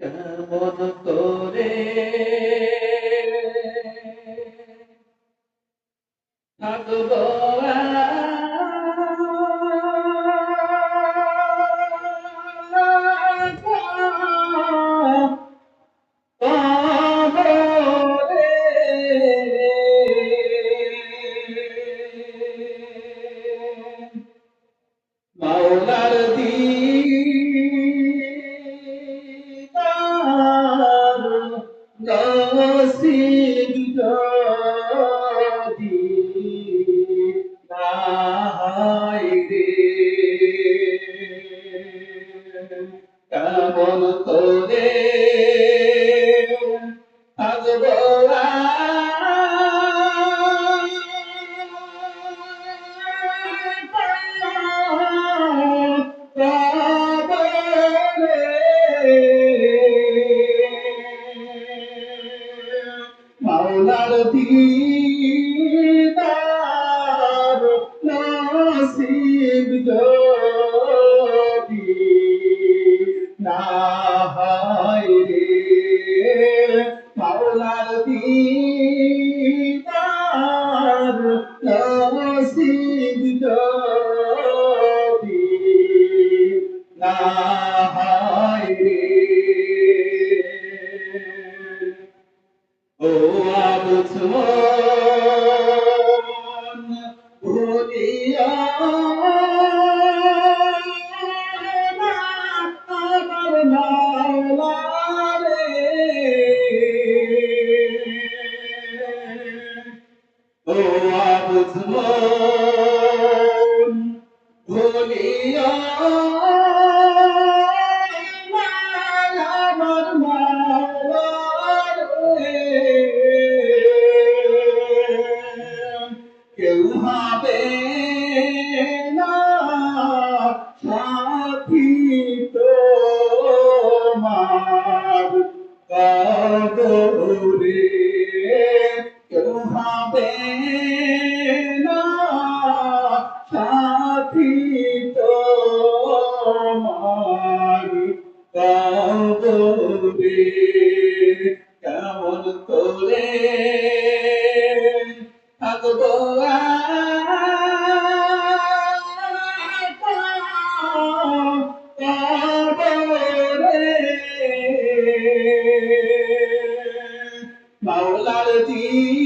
কেমন করে। থাকব মাওলার দিদার মাওলার দিদার নসিব যদি না হয় রে মাওলার দিদার নসিব যদি না আবুসমান ভুলিয়া ও আবুসমান ভুলিয়া কবরে কেউ হবে না সাথী তোমার কবরে মাওলার দিদার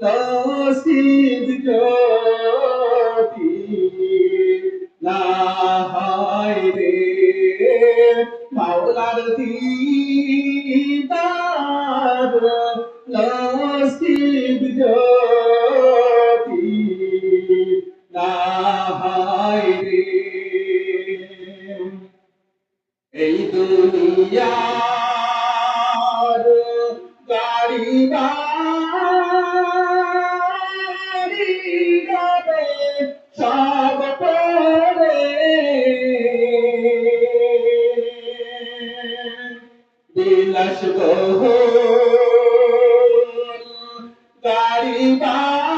তসিদ জ্যোতি না হয় রে। বাংলার দিদার এই দুনিয়ার গাড়ি বাড়ি যাবে সব পড়ে। বিলাস বহুল গাড়ি বাড়ি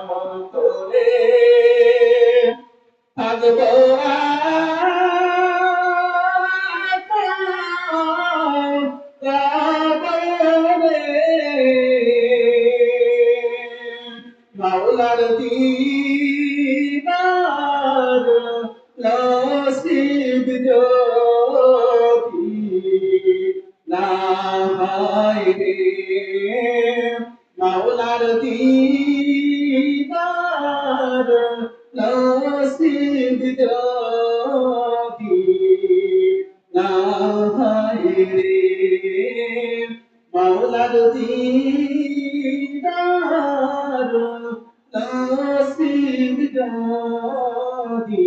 কেমন করে থাকব মাওলার দিদার নসিব দাদি